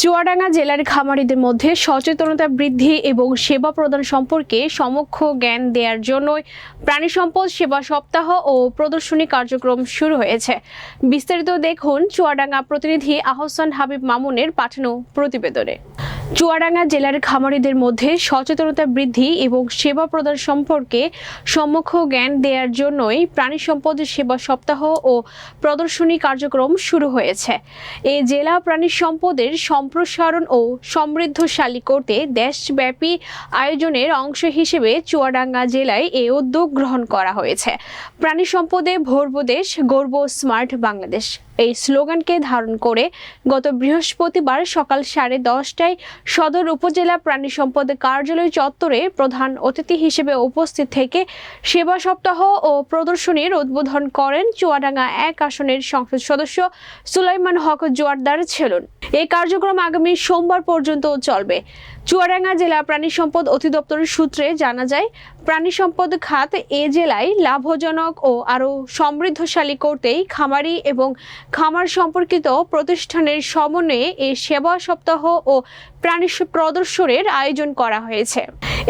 চুয়াডাঙ্গা জেলার খামারিদের মধ্যে সচেতনতা বৃদ্ধি এবং সেবা প্রদান সম্পর্কে সমক্ষ জ্ঞান দেওয়ার জন্য প্রাণী সম্পদ সেবা সপ্তাহ ও প্রদর্শনী কার্যক্রম শুরু হয়েছে। বিস্তারিত দেখুন চুয়াডাঙ্গা প্রতিনিধি আহসান হাবিব মামুনের পাঠানো প্রতিবেদনে। চুয়াডাঙ্গা জেলার খামারিদের মধ্যে সচেতনতা বৃদ্ধি এবং সেবা প্রদান সম্পর্কে সম্মুখ জ্ঞান দেওয়ার জন্যই প্রাণী সম্পদ সেবা সপ্তাহ ও প্রদর্শনী কার্যক্রম শুরু হয়েছে। এই জেলা প্রাণী সম্পদের সম্প্রসারণ ও সমৃদ্ধশালী করতে দেশব্যাপী আয়োজনের অংশ হিসেবে চুয়াডাঙ্গা জেলায় এ উদ্যোগ গ্রহণ করা হয়েছে। প্রাণী সম্পদে ভরব দেশ গর্ব স্মার্ট বাংলাদেশ। এই স্লোগানকে ধারণ করে গত বৃহস্পতিবার সকাল সাড়ে দশটায় সদর উপজেলা প্রাণী সম্পদ কার্যালয় চত্বরে প্রধান অতিথি হিসেবে উপস্থিত থেকে সেবা সপ্তাহ ও প্রদর্শনীর উদ্বোধন করেন চুয়াডাঙ্গা এক আসনের সংসদ সদস্য সুলাইমান হক জোয়ারদার ছেলুন। এই কার্যক্রম আগামী সোমবার পর্যন্ত চলবে। চুয়াডাঙ্গা জেলা প্রাণী সম্পদ অধিদপ্তরের সূত্রে জানা যায়, প্রাণী সম্পদ খাত এ জেলায় লাভজনক ও আরও সমৃদ্ধশালী করতেই খামারি এবং খামার সম্পর্কিত প্রতিষ্ঠানের সমন্বয়ে এই সেবা সপ্তাহ ও প্রাণী প্রদর্শনের আয়োজন করা হয়েছে।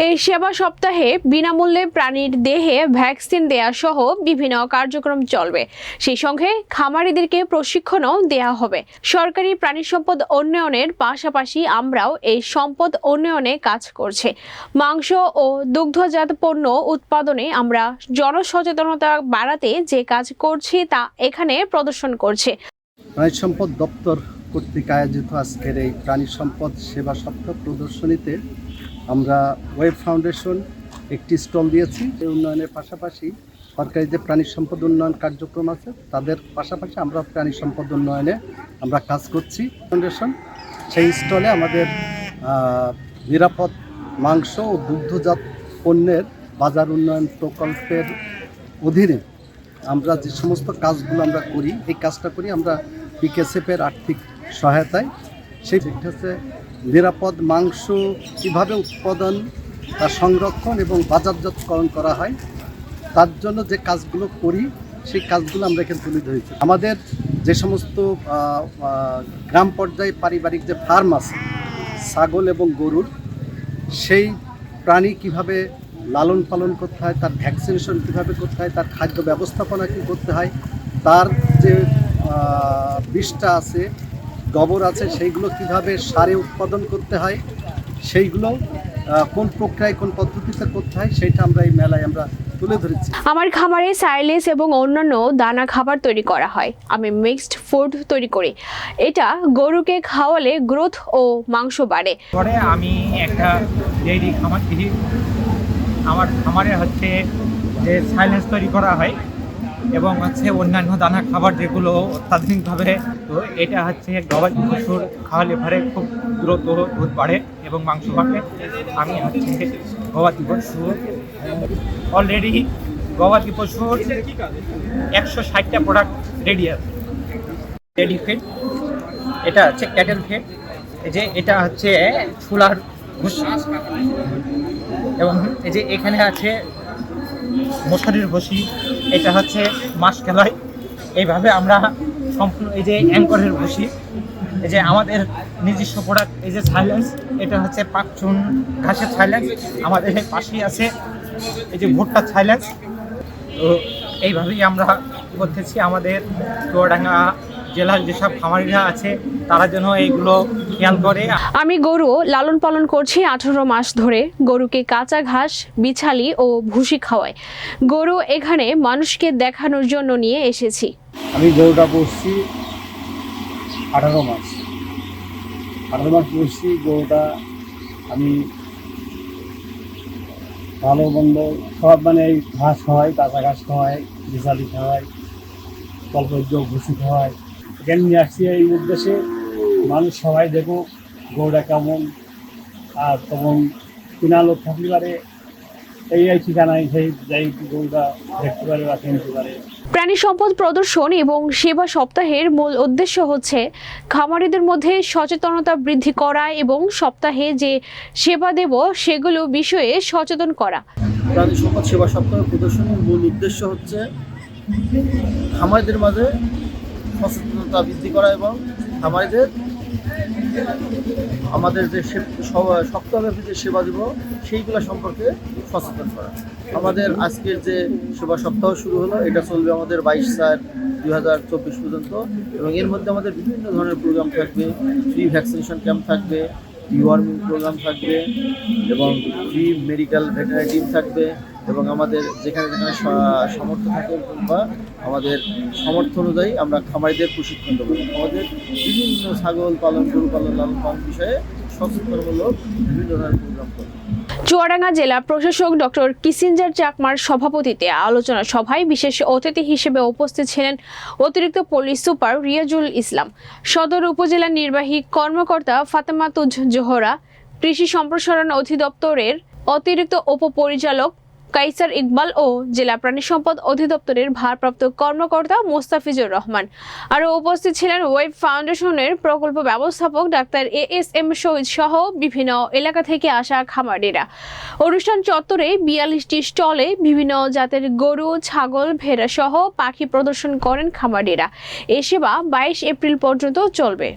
এই সেবা সপ্তাহে বিনামূল্যে প্রাণীর দেহে ভ্যাকসিন দেয়া সহ বিভিন্ন কার্যক্রম চলবে। সেই সঙ্গে খামারিদেরকে প্রশিক্ষণও দেয়া হবে। সরকারি প্রাণী সম্পদ উন্নয়নের পাশাপাশি আমরাও এই সম্পদ উন্নয়নে কাজ করছে। মাংস ও দুগ্ধজাত পণ্য উৎপাদনে আমরা জনসচেতনতা বাড়াতে যে কাজ করছি তা এখানে প্রদর্শন করছে। প্রাণী সম্পদ দপ্তর কর্তৃক আয়োজিত আজকের এই প্রাণী সম্পদ সেবা সপ্তাহ প্রদর্শনীতে আমরা ওয়েব ফাউন্ডেশন একটি স্টল দিয়েছি এই উন্নয়নের পাশাপাশি সরকারি যে প্রাণী সম্পদ উন্নয়ন কার্যক্রম আছে, তাদের পাশাপাশি আমরা প্রাণী সম্পদ উন্নয়নে আমরা কাজ করছি। ফাউন্ডেশন, সেই স্টলে আমাদের নিরাপদ মাংস ও দুগ্ধজাত পণ্যের বাজার উন্নয়ন প্রকল্পের অধীনে আমরা যে সমস্ত কাজগুলো আমরা করি, এই কাজটা করি আমরা পিকেসএফের আর্থিক সহায়তায়। সেই হচ্ছে নিরাপদ মাংস কীভাবে উৎপাদন তার সংরক্ষণ এবং বাজারজাতকরণ করা হয়, তার জন্য যে কাজগুলো করি, সেই কাজগুলো আমরা এখানে তুলে ধরেছি। আমাদের যে সমস্ত গ্রাম পর্যায়ে পারিবারিক যে ফার্ম আছে, ছাগল এবং গরুর, সেই প্রাণী কীভাবে লালন পালন করতে হয়, তার ভ্যাকসিনেশন কীভাবে করতে হয়, তার খাদ্য ব্যবস্থাপনা কী করতে হয়, তার যে বিষটা আছে গোবর আছে সেইগুলো কীভাবে সারে উৎপাদন করতে হয় সেইগুলো কোন প্রক্রিয়ায় কোন পদ্ধতিতে করতে হয় সেটা আমরা এই মেলায় আমরা তুলে ধরেছি। আমার খামারে সাইলেস এবং অন্যান্য দানা খাবার তৈরি করা হয়। আমি মিক্সড ফুড তৈরি করি। এটা গরুকে খাওয়ালে গ্রোথ ও মাংস বাড়ে। পরে আমি একটা ডেইরি খামার আমার খামারে হচ্ছে যে সাইলেন্স তৈরি করা হয়। এবং হচ্ছে অন্যান্য দানা খাবার যেগুলো অত্যাধুনিকভাবে, তো এটা হচ্ছে গবাদি পশুর খাওয়ালে পরে খুব দ্রুত দুধ বাড়ে এবং মাংস বাড়ে। আমি হচ্ছে গবাদি পশু। অলরেডি গবাদি পশুর একশো ষাটটা প্রোডাক্ট রেডি আছে। রেডি ফিড এটা হচ্ছে ক্যাটেল ফিড এই যে এটা হচ্ছে ছোলার ভুসি এবং এই যে এখানে আছে মশারির ভুসি এটা হচ্ছে মাস খেলায়। এইভাবে আমরা সম্পূর্ণ এই যে অ্যাঙ্করের বসি এই যে আমাদের নিজস্ব প্রোডাক্ট এই যে সাইলেন্স এটা হচ্ছে পাকচুন ঘাসের সাইলেন্স আমাদের পাশেই আছে এই যে ভুট্টার সাইলেন্স তো এইভাবেই আমরা করতেছি আমাদের চুয়াডাঙ্গা জেলার যেসব খামারিরা আছে তারা যেন এইগুলো খেয়াল করে। আমি গরু লালন পালন করছি আঠারো মাস ধরে। গরুকে কাঁচা ঘাস বিছালি ও ভুসি খাওয়ায় গরু এখানে মানুষকে দেখানোর জন্য নিয়ে এসেছি। আমি গরুটা পুষছি আঠারো মাস। আঠারো মাস পুষছি গরুটা আমি ভালো মন্দ সব মানে এই ঘাস খাওয়াই কাঁচা ঘাস খাওয়াই বিশালি খাওয়াই কল্পযোগ ভুসি খাওয়াই। এখানে নিয়ে আসছি এই উদ্দেশ্যে। মানুষ সবাই দেখো গরুটা কেমন আর তখন কিনা লোক থাকতে পারে। এই এই ঠিকানায় সেই যাই গরুটা দেখতে পারে বা কিনতে পারে। প্রাণী সম্পদ প্রদর্শন এবং সেবা সপ্তাহের মূল উদ্দেশ্য হচ্ছে খামারিদের মধ্যে সচেতনতা বৃদ্ধি করা এবং সপ্তাহে যে সেবা দেব সেগুলো বিষয়ে সচেতন করা। প্রাণী সম্পদ সেবা সপ্তাহ প্রদর্শনীর মূল উদ্দেশ্য হচ্ছে খামারিদের মাঝে সচেতনতা বৃদ্ধি করা এবং খামারিদের আমাদের যে সপ্তাহব্যাপী যে সেবা দিব, সেইগুলো সম্পর্কে সচেতন করা। আমাদের আজকের যে সেবা সপ্তাহ শুরু হলো, এটা চলবে আমাদের বাইশ চার দুই হাজার চব্বিশ পর্যন্ত এবং এর মধ্যে আমাদের বিভিন্ন ধরনের প্রোগ্রাম থাকবে। ফ্রি ভ্যাকসিনেশন ক্যাম্প থাকবে ডিওয়ার্মিং প্রোগ্রাম থাকবে এবং ফ্রি মেডিকেল ভেটেনারি টিম থাকবে। এবং আমাদের যেখানে যেখানে সামর্থ্য থাকে বা আমাদের সামর্থ্য অনুযায়ী আমরা খামারিদের প্রশিক্ষণ দেবো। আমাদের বিভিন্ন ছাগল পালন, গরু পালন লালন পালন বিষয়ে সচেতনমূলক বিভিন্ন ধরনের প্রোগ্রাম করব চুয়াডাঙ্গা জেলা প্রশাসক ডক্টর কিসিঞ্জার চাকমার সভাপতিতে আলোচনা সভায় বিশেষ অতিথি হিসেবে উপস্থিত ছিলেন অতিরিক্ত পুলিশ সুপার রিয়াজুল ইসলাম, সদর উপজেলা নির্বাহী কর্মকর্তা ফাতেমাতুজ জোহরা, কৃষি সম্প্রসারণ অধিদপ্তরের অতিরিক্ত উপপরিচালক কাইসার ইকবাল ও জেলা প্রাণী সম্পদ অধিদপ্তরের ভারপ্রাপ্ত কর্মকর্তা মোস্তাফিজুর রহমান। আরও উপস্থিত ছিলেন ওয়েব ফাউন্ডেশনের প্রকল্প ব্যবস্থাপক doctor A S M Shahid সহ বিভিন্ন এলাকা থেকে আসা খামারিরা। অনুষ্ঠান চত্বরে বিয়াল্লিশটি স্টলে বিভিন্ন জাতের গরু, ছাগল, ভেড়া সহ পাখি প্রদর্শন করেন খামারিরা। এ সেবা বাইশ এপ্রিল পর্যন্ত চলবে।